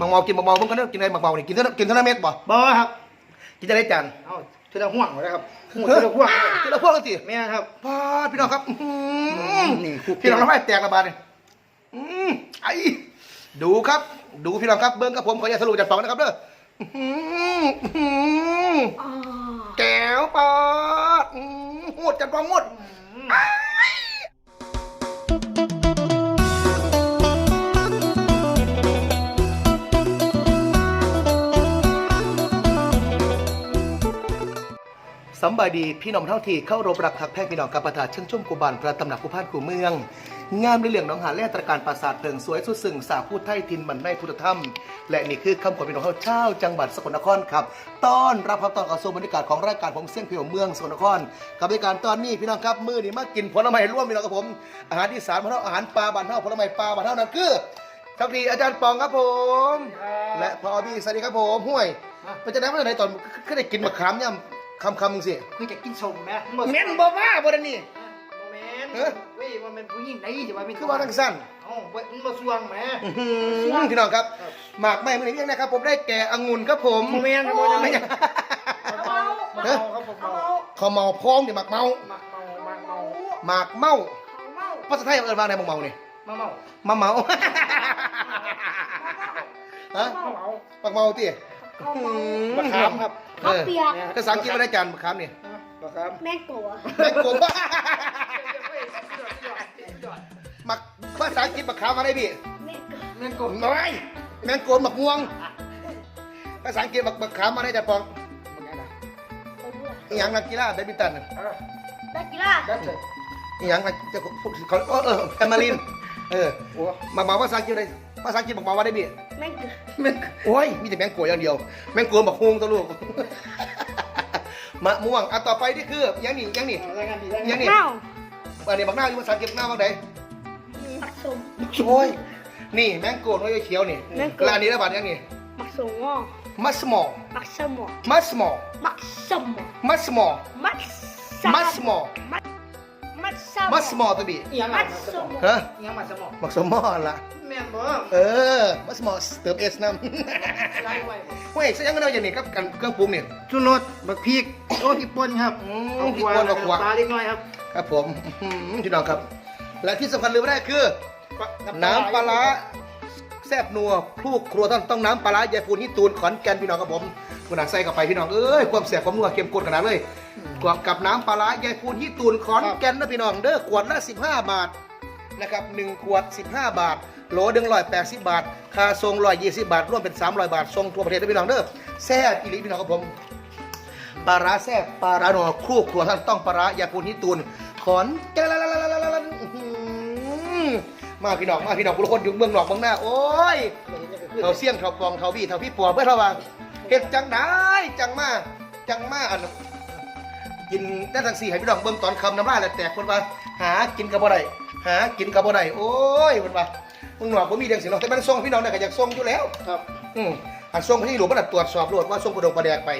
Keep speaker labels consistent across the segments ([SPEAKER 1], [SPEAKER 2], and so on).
[SPEAKER 1] บางเมากินบางเมาเพิ่งกันเด้อกินอะไรบางเมานี่กินเท่ากินเท่านั้นเม็ดบ่
[SPEAKER 2] บ่ครับ
[SPEAKER 1] กินจะได้จาน
[SPEAKER 2] เอาเทื่อละห่วงไว้นะครับห่วงเทื่อละห่วง
[SPEAKER 1] กินแล้วพวกกันสิ
[SPEAKER 2] แม่ครับ
[SPEAKER 1] พาดพี่น้องครับอื้อหือ
[SPEAKER 2] นี่คลุก
[SPEAKER 1] พี่น้องน้ำลายแตกระบาดเลยอืมไอ้ดูครับ ดูพี่น้องครับเบิ้งกับผมขออย่าสรุปจากสองนะครับเด้ออื้อหืออื้อหือแก้วปอดอื้อหมดจัดปองหมด สำบายดีพี่น้องเท่าที่เข้ารบรักทักแพงพี่น้องกับประทาเชิงชุ่มกูบานพระตำหนักผู้พานกูเมือง งามในเรื่องหน้องหาแล่ตระการปราสาทเพิงสวยสุดซึ่งสาพูดไทยทินมันในพุทธธรรม และนี่คือคำขอพี่น้องเขาเจ้าจังหวัดสกลนครครับต้อนรับครับตอนเข้าสู่บรรยากาศของรายการผมเสี่ยงเพียวเมืองสกลนคร กับบรรยากาศตอนนี้พี่น้องครับมือนี่มากินผลไม้ร่วมพี่น้องกับผมอาหารที่สามพนเท่าอาหารปลาบานเท่าผลไม้ปลาบานเท่านั้นคือสวัสดีอาจารย์ปองครับผม และพอบี้สวัสดีครับผมห้วยเป็นจะได้เมื่อไหร่ตอนขึ้นได้กินมะขามย่ำ คำคำๆมึงสิ
[SPEAKER 2] คือจะกินสมไหม
[SPEAKER 1] เม้นบ่ว่าบ่ได้นี่
[SPEAKER 2] โมเมน
[SPEAKER 1] เอ้อ
[SPEAKER 2] เว้ยมันเป็นผู้หญิงไหนจะว่าเป็น
[SPEAKER 1] คือว่าทั้งสั้น
[SPEAKER 2] เอ้าเว้ยมันมาสวงแหม
[SPEAKER 1] อื้อหือพี่น้องครับหมากไม่เมื่อนี้ยังนะครับผมได้แก่องุ่นครับผม
[SPEAKER 2] โมเมนโม
[SPEAKER 1] ไม่
[SPEAKER 2] เม
[SPEAKER 1] ใช่
[SPEAKER 2] นเมาเมาครับผมเมา
[SPEAKER 1] ข้าวเมาพองเดี๋ยวหมากเมา
[SPEAKER 2] หมักเมาหมักเมา
[SPEAKER 1] หมากเมาภาษาไทยเอิ้นว่าอะไรหมากเมาเนี่ย
[SPEAKER 2] มาเมา
[SPEAKER 1] มาเมาฮะ
[SPEAKER 2] เมาเมา
[SPEAKER 1] หมากเมาติ
[SPEAKER 2] มะขามครับ
[SPEAKER 1] เออ
[SPEAKER 3] เปียก
[SPEAKER 1] ภาษาอังกฤษว่าได้จานมะขามนี่
[SPEAKER 2] มะขาม
[SPEAKER 3] แม่โกะ
[SPEAKER 1] แมงโกบหมักภาษาอังกฤษมะขามอะไรพี่
[SPEAKER 3] แม่โกะ
[SPEAKER 2] แม่นกบ
[SPEAKER 1] น้อยแมงโกนหมักม่วง ภาษาอังกฤษหมักมะขามมาได้จานปอง
[SPEAKER 2] มันไงนะ
[SPEAKER 3] ผมด้วย
[SPEAKER 1] อหย่างนักกีฬาแบดมินตันน่ะ
[SPEAKER 2] เออ
[SPEAKER 3] นักกีฬา
[SPEAKER 2] ได้เลย
[SPEAKER 1] อหย่างนักจะพวกเขาเออเออแอมมารินเออ
[SPEAKER 2] โอ้
[SPEAKER 1] หมักเมาภาษาอังกฤษอะไร ภาษาอังกฤษหมักเมาว่าได้พี่
[SPEAKER 3] แม่โกะ
[SPEAKER 2] แม่น
[SPEAKER 1] โอ้ย มีแต่แมงโกยอย่างเดียว แมงโกยหมักฮวงตัวลูก มะม่วงอันต่อไปนี่คืออยังนี่อยังนี่
[SPEAKER 2] รายงานดีราย
[SPEAKER 1] ยั
[SPEAKER 2] งาน
[SPEAKER 1] งนี่
[SPEAKER 3] เน่า
[SPEAKER 1] อันนี้หมักหน้าอยู่ภาษาอังกฤษหน้าว่าไหน
[SPEAKER 3] มักสม
[SPEAKER 1] โอ้ย นี่แมงโกยน้อยเขียวนี่
[SPEAKER 3] แมงโกย
[SPEAKER 1] แล้วอันนี้ระบาดยังนี่
[SPEAKER 3] มักสมอ
[SPEAKER 1] มัสมอ
[SPEAKER 3] มักสมอ
[SPEAKER 1] มัสมอ
[SPEAKER 3] มักสมอ
[SPEAKER 1] มัสมอ
[SPEAKER 3] มัก
[SPEAKER 1] มัสมอ
[SPEAKER 3] มักมักสมอ
[SPEAKER 1] มัสมอตัวบี
[SPEAKER 2] อีหยัง
[SPEAKER 3] มั
[SPEAKER 2] อะ
[SPEAKER 3] กสมอ
[SPEAKER 1] ฮะ
[SPEAKER 2] อีหยังมาสมอง
[SPEAKER 1] หมักสมอละ
[SPEAKER 2] แม่นบ่
[SPEAKER 1] เออมัสมอเติมเอสน้ำ
[SPEAKER 2] ไล่ไว้บ่
[SPEAKER 1] เฮ้ยเสียงกันเอาอย่างนี้ครับกันเครื่องปรุงเนี่ย
[SPEAKER 2] ชูรสบักพริกโอ้พริกป่นครับ
[SPEAKER 1] อืม
[SPEAKER 2] เอา
[SPEAKER 1] พริกป่นเอาขวา
[SPEAKER 2] ปลาเล็กน้อยครับ
[SPEAKER 1] ครับผมอื้อหือพี่น้องครับ และที่สำคัญลืมไม่ได้คือ น้ำปลาร้าแซ่บนัวคลุกครัวต้องต้องน้ำปลาร้ายายปูนที่ตูนขอนแก่นพี่น้องครับผมคุณอาใส่เข้าไปพี่น้องเอ้ยความแซ่บความนัวเข้มข้นขนาดเลยกวบกับน้ำปลาร้ายายปูนที่ตูนขอนแก่นนะพี่น้องเด้อขวดละ 15 บาทนะครับหนึ่งขวด 15 บาท โหลดึงร้อยแปดสิบบาทค่าทรงร้อยยี่สิบบาทรวมเป็น300บาททรงทั่วประเทศนพี่น้องเด้อแซ่บอีหลีพี่น้องครับผมปลาร้าแซ่บปลาร้าหนัวคลุกครัวท่านต้องปลาร้ายายปูนที่ตูนขอนแก่นอื้อหือมาพี่น้องมาพี่น้องทุกคนอยู่เมืองหนอกเมืองหน้าโอ้ยเขาเสี่ยงเขาปองเขาบี้เขาพี่ปัวเพื่อระวังเห็ดจังได้จังมาจังมาอันกินได้ทั้งสี่ให้พี่น้องเบิ่งตอนคำน้ำลายแล้วแตกคนว่าหากินกับบ่ได้หากินกับบ่ได้โอ้ยคนว่า มึงหนอกผมมีเรื่องสิเนาะแต่มันส่งพี่น้องเนี่ยก็อยากส่งอยู่แล้ว
[SPEAKER 2] ครับ
[SPEAKER 1] อืมอันส่งที่หลวงมันนะตรวจสอบรวดว่าส่งกระดงประแดกไป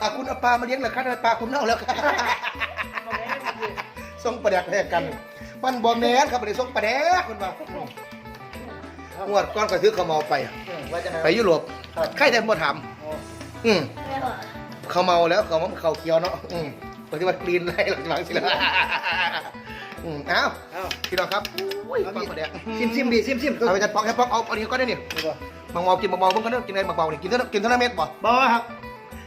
[SPEAKER 1] อะคุณเอาปลามาเลี้ยงเหรอครับปลาคุณเน่าแล้วครับส่งประแดกแลกกันมันบ่แม่นครับไม่ได้ส่งประแดกคนว่าอืมงวดก้อนก็ซื้อขาวเมาไป
[SPEAKER 2] ว่าจะไหน
[SPEAKER 1] ไปยุโรป
[SPEAKER 2] ครับ
[SPEAKER 1] ใครแต่บ่ถาม
[SPEAKER 2] อ๋อ
[SPEAKER 1] อืม
[SPEAKER 3] แม่ว่า
[SPEAKER 1] เขาเมาแล้วเขามันเขาเคี้ยวเนาะอืมคนที่ว่ากรีนไล่หลังจากสิละ อืมเอ้า
[SPEAKER 2] เอ้า
[SPEAKER 1] พี่น้องครับอุ้ยฟังประเดี๋ยว
[SPEAKER 2] ซิมซิมดิซิมซิม
[SPEAKER 1] เอาไปจัดปอกให้ปอกเอาอันนี้ก็ได้นี่
[SPEAKER 2] ดีกว่า
[SPEAKER 1] บางเมากินบางเมาเพิ่งกันเด้อกินอะไรบางเมานี่กินเท่ากินเท่านั้นเม็ดบ่
[SPEAKER 2] บ่ครับ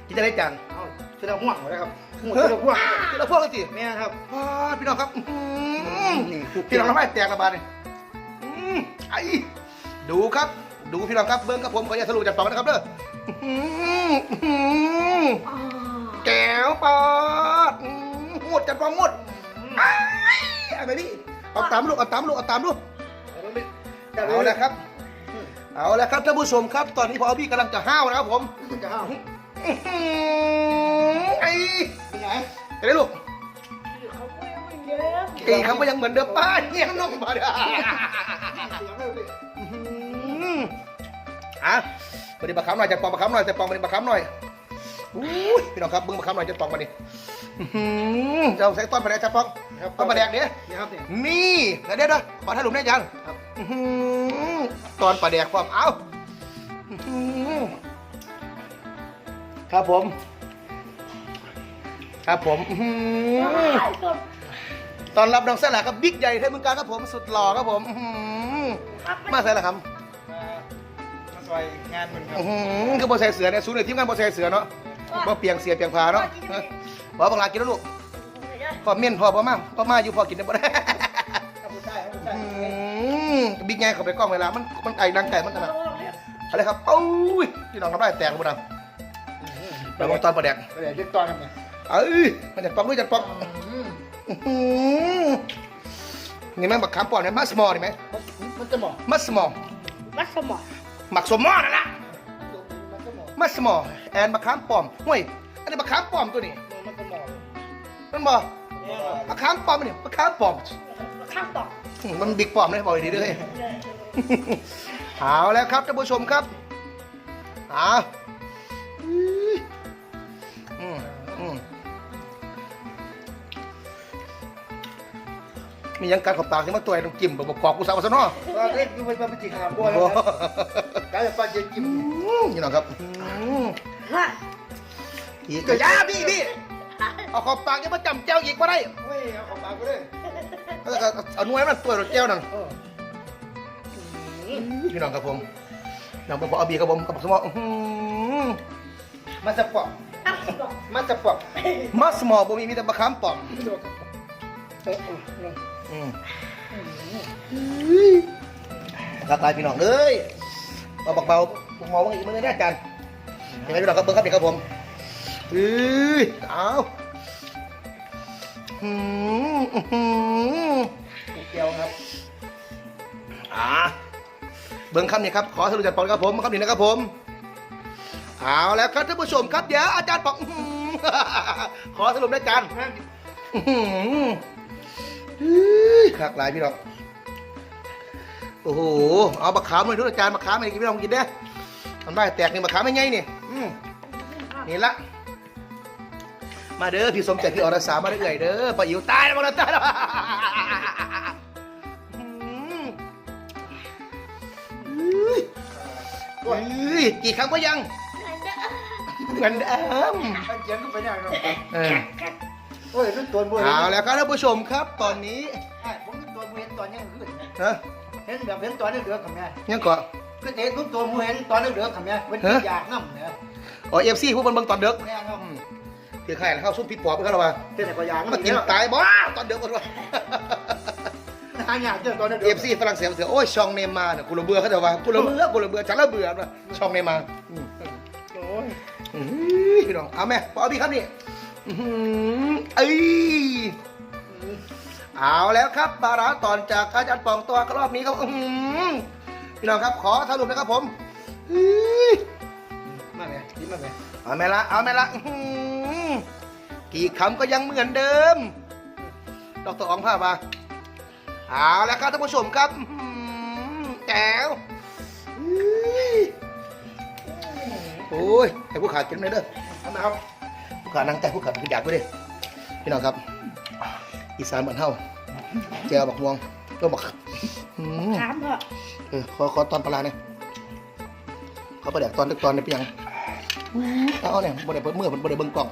[SPEAKER 1] กินจะได้จาน
[SPEAKER 2] เอาเทื่อละห่วงไว้นะครับห่วงเทื่อละห่วง
[SPEAKER 1] กินแล้วพวกกันสิ
[SPEAKER 2] แม่ครับ
[SPEAKER 1] ว้าพี่น้องครับอื้อหือ
[SPEAKER 2] นี่คลุก
[SPEAKER 1] พี่น้องน้ำลายแตกระบาดเลยอืมไอ้ดูครับ ดูพี่น้องครับเบิ้งกับผมขออย่าสรุปจากปอกนะครับเด้ออื้อหืออื้อหือ
[SPEAKER 3] อ๋อ
[SPEAKER 1] แก้วปอดอื้อหมดจัดปองหมดไอ้อะไรนี่เอาตามลูกเอาตามลูกเอาตามลูกเอาแล้วครับ เอาแล้วครับท่านผู้ชมครับ ตอนนี้พอพี่กำลังจะห้าวนะครับผม
[SPEAKER 2] จะเอา
[SPEAKER 1] อื้อหือไอ้
[SPEAKER 2] เป็นไง
[SPEAKER 1] ไอ้ลูก
[SPEAKER 3] เขาไม่ไม่เยอะ
[SPEAKER 1] ไอ้คำก็ยังเหมือนเดิมป้าเยี่ยมลูกมาเด้อ
[SPEAKER 2] เสียงเลยดิ
[SPEAKER 1] อื้อหืออะมาดิบักคำหน่อยจะปองบักคำหน่อยจะปองมาดิบักคำหน่อยอุ้ยพี่น้องครับเบิ้งบักคำหน่อยจะปองมาดิอื้อหือ เจ้าใส่ต้นปลาแดกจะปอง
[SPEAKER 2] ครับ
[SPEAKER 1] ต้นปลาแดกเนี่ย
[SPEAKER 2] นี่ครับนี่
[SPEAKER 1] นี่เดี๋ยวเดี๋ยวเดี๋ยวขอถ่ายรูปได้ยัง
[SPEAKER 2] ครับ
[SPEAKER 1] อื้อหือตอนปลาแดกความเอาอื้อหืครับผม ครับผมอื้อหือ
[SPEAKER 3] ส้ม
[SPEAKER 1] ตอนรับน้องสละครับบิ๊กใหญ่เทพเมืองการครับผมสุดหล่อครับผมอื้อหือ
[SPEAKER 3] ครับ
[SPEAKER 1] มาใส่ละครับ
[SPEAKER 2] มามาซอยงานมันครับ
[SPEAKER 1] อื้อหือคือบอใส่เสือเนี่ยสูงเลยทีมงานบอใส่เสือเนาะ บ่เปียงเสียเปียงพาเนาะเออบ่บังลากินแล้วลูกพ่อเม่นพ่อพ่อมาพ่อมาอยู่พ่อกินได้บ่ได้
[SPEAKER 2] เอาผู้ชายเอาผู้ชาย
[SPEAKER 1] อื้อหือบิ๊กใหญ่เข้าไปกล้องเวลา มันมันไอ้ดังไก่มันขนาดอะไรครับปุ้ยที่น้องทำได้แตกหมดนะเราตอนประแดก
[SPEAKER 2] เดี๋ยวเรียกตอนทำไง
[SPEAKER 1] เอ้ยมันจัดปองด้วยจัดปองอื้อหือนี่แม่งบักขามปอนเนี่ยมัสมอนี่ไหม
[SPEAKER 2] มันจะหมอ
[SPEAKER 1] มัสมอ
[SPEAKER 3] มัสมอ
[SPEAKER 1] หมักสมมอนั่นละ
[SPEAKER 2] มันจะห มอ
[SPEAKER 1] มัสมอแอนบักขามปอมห่วยอันนี้บักขามปอมตัวนี้
[SPEAKER 2] มันจะหมอ
[SPEAKER 1] มันบ่บักขามปอมนี่บักขามปอม
[SPEAKER 3] ข้างต่อ
[SPEAKER 1] อืมมันบิ๊กปอมเลยบอกดีด้วย เอาแล้วครับท่านผู้ชมครับเอา มียังการขอบปากที่มาตัวไอ้ต้องจิ้มบอกกอกกูสาวซะเนาะ
[SPEAKER 2] ก็เล่นอยู่เป็นมันจิกหามบัวเลยนะกายปลาเย็นกิน
[SPEAKER 1] นี่น้องครับอืม
[SPEAKER 3] ฮะ
[SPEAKER 1] อีกก็ยาพี่พี่เอาขอบปากยังมาจำแจ้วอีกมาได้
[SPEAKER 2] เฮ้ยเอาของปากไปเลย
[SPEAKER 1] แล้วก็เอาหน่วยมันตัวแจ้วนั่น
[SPEAKER 2] เออ
[SPEAKER 1] พี่น้องครับผมน้องเป็นพอเอาบีครับผมกับสมองอื้อหือ
[SPEAKER 2] มันจะปอก
[SPEAKER 3] ตั้งสิบหรอก
[SPEAKER 2] มันจะปอก
[SPEAKER 1] มัสมอบ่มีมีแต่มะขามป้อม
[SPEAKER 2] เออเออ
[SPEAKER 1] อืมครับตายพี่น้องเอ้ยเบาเบาๆผมมองว่าอีกมือได้อาจารย์ยังไงพี่น้องครับเบิ้งครับนี่ครับผมเอ้ยเอาอืมอื้อหือ
[SPEAKER 2] เกี่ยวครับ
[SPEAKER 1] อ่าเบิ้งคำนี้ครับ ขอสรุปจากปอนครับผมคำนี้นะครับผม เอาแล้วครับท่านผู้ชมครับเดี๋ยวอาจารย์ปองอื้อหือขอสรุปนะอาจารย์ อื้อหือเฮ้ยขักหลายพี่น้องโอ้โหเอามะขามเลยทุกอาจารย์มะขามให้กินพี่น้องกินได้ทำได้แตกนี่มะขามไม่ไงนี่อืมนี่ละมาเด้อพี่สมใจพี่อรสามาได้อเอ่ยเด้อป้าอิ๋วตายแล้วมาแล้วตายแล้วอืมเฮ้ยเฮ้ยกี่ครั้งก็ยังเหมือนเดิม
[SPEAKER 2] มันเขียนก็ไปอย่างนั้น
[SPEAKER 1] เออ
[SPEAKER 2] โอ้ยรุ่นตัวบัว
[SPEAKER 1] เอาแล้วครับท่านผู้ชมครับตอนนี้
[SPEAKER 2] ใช่ผมรุ่นตัวบัวเห็นตอนยังขึ้น
[SPEAKER 1] ฮะ
[SPEAKER 2] เห็นแบบเห็นตอนนี้เหลือกับแม่
[SPEAKER 1] ยังก่อน
[SPEAKER 2] ก็เห็นรุ่นตัวบัวเห็นตอนนี้เหลือกับแม่เป็นอยากน้ำเนี่ย
[SPEAKER 1] อ๋อเอฟซีพวกมันเบิ่งตอนเด็ก
[SPEAKER 2] แม่ครับ
[SPEAKER 1] คือใครล่ะเข้าซุ่มผิดปอบไปกันหรอวะ
[SPEAKER 2] เป็นแต่ก็อยาก
[SPEAKER 1] มากินตายบ่ตอนเด็กกันวะ
[SPEAKER 2] หายากเจอตอนนี้
[SPEAKER 1] เอฟซีฝรั่งเศสเสือโอ้ยช่องเนมาเนี่ยกูระเบื่อเขาจะว่ากูระเบื่อกูระเบื่อฉันระเบื่อนะช่องเนมาอืม
[SPEAKER 2] โอ้ย
[SPEAKER 1] อื้อพี่น้องเอาแม่ปอพี่ครับนี่อื้อหือ เอ้ยเอาแล้วครับบาราตอนจากอาจารย์ปองตัวรอบนี้ครับอื้อหือพี่น้องครับขอสรุปนะครับผมอื้อ
[SPEAKER 2] มาไหมยิ้มมาไหม
[SPEAKER 1] เอาแม่ละเอาแม่ละกี่คำก็ยังเหมือนเดิมดรอองผ้ามาเอาแล้วครับท่านผู้ชมครับแจ๋วโอ้ยให้ผู้ขาดกินเลยเด้อ
[SPEAKER 2] ทำไมครับ
[SPEAKER 1] ผู้ขาดนั่งใจผู้ขาดกินอยากด้วยดิพี่น้องครับ อีสานบ้านเฮาแจวบักม่วงก็บักอื้อ
[SPEAKER 3] ถามเถอะ
[SPEAKER 1] เออขอขอตอนปลาร้าหน่อยเขาประเดี๋ยวตอนเล็กตอนนี้เป็นยังเอาเอาเนี่ยบ่ได้เปิดมือบ่ได้เบิ่งกล่อง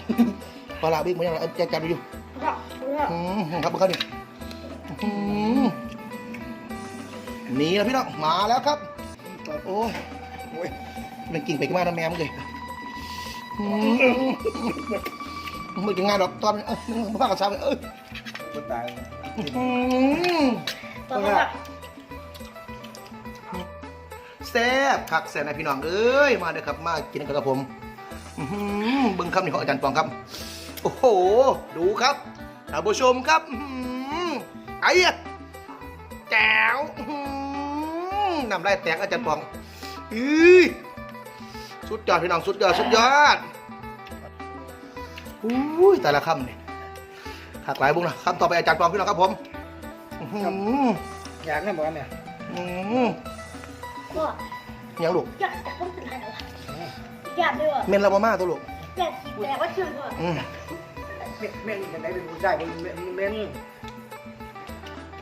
[SPEAKER 1] ปลาร้าบิ๊กมันยังเอาแจกจานดูอยู่
[SPEAKER 3] เถอะเถอะ
[SPEAKER 1] อืมครับเขาดิอืมหนีแล้วพี่น้องมาแล้วครับ โอ้ยโอ้ยมันกิ่งไปกันมาน้ำแมวมึงเลย อืมมึงจะงานดอกตอนเออมึงมาพากับสาวเลยเออ
[SPEAKER 2] ตาย
[SPEAKER 1] อืม
[SPEAKER 3] ต่อมา
[SPEAKER 1] แซ่บคักแซ่บนะพี่น้องเอ้ยมาเด้อครับมากินกันกับผมเบิ่งคำนี้ของอาจารย์ปองครับ โอ้โห ดูครับท่านผู้ชมครับไอ้แจ๋วนำไล่แตกอาจารย์ปองอือ สุดยอดพี่น้องสุดยอดสุดยอดอุ้ยแต่ละคำเนี่ยหักหลายบุ้งนะคำต่อไปอาจารย์ปองพี่น้องครับผมอื้อหือ
[SPEAKER 2] อยากแน่บอกเนี่ย
[SPEAKER 1] อืม
[SPEAKER 3] ก็
[SPEAKER 1] ยังลูก
[SPEAKER 3] อยากจะต้องเป็นอะไรวะอยากด้วย
[SPEAKER 1] เมนลาบามาตัวลูก
[SPEAKER 3] อยากกินแต่ว่าเชื่อเถอะ
[SPEAKER 1] อืม
[SPEAKER 2] เม่นเป็นไหนเป็นผู้ชายเป็นเม่น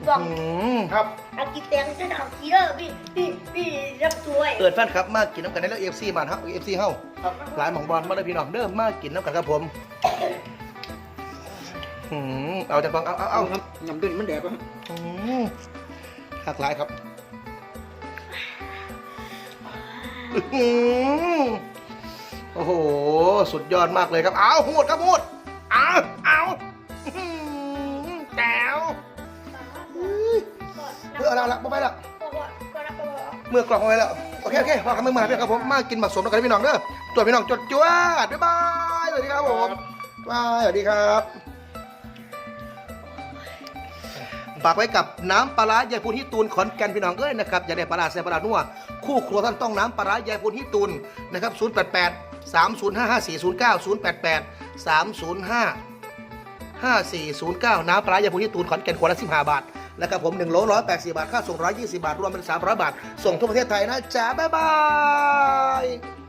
[SPEAKER 3] บอก
[SPEAKER 1] อืม
[SPEAKER 2] ครับ
[SPEAKER 3] อากินแตงจะทำทีเด้อพี่พี่พี่รับถ้วย
[SPEAKER 1] เอิดแฟนครับมากินน้ำกันได้แล้วเอฟซีมาครับเอฟซีเฮา
[SPEAKER 2] ครับ
[SPEAKER 1] หลายหมองบอลมาเลยพี่น้องเด้อมากินน้ำกันครับผมหืมเอาจังฟังเอาเอา
[SPEAKER 2] เอา
[SPEAKER 1] เอา
[SPEAKER 2] ครับยำดุนมันแดกครับ
[SPEAKER 1] หืมหักหลายครับอื้อหือโอ้โห สุดยอดมากเลยครับ เอาหูดครับหูด เออเอาละละไม่ไปละเมื่อกล่องอาไว้แล้วโอเคโอเคพอกันมือมาพี่ครับผมมากินหมักสมแล้วกันพี่น้องเด้อตัวพี่น้องจดจ้วดบ๊ายบายสวัสดีครับผมบายสวัสดีครับฝากไว้กับน้ำปลาร้ายายพูนฮิตูนขอนแก่นพี่น้องเอ้ยนะครับอย่าได้ปลาร้าแซ่ปลาร้านัวคู่ครัวท่านต้องน้ำปลาร้ายายพูนฮิตูนนะครับ088 305 5409 088 305 5409 น้ำปลาร้ายาพูนฮิตูนขอนแก่นขวดละ15 บาท นะครับผม1โล180 บาท ค่าส่ง 120 บาท รวมเป็น 300 บาท ส่งทั่วประเทศไทยนะจ๊ะบ๊ายบาย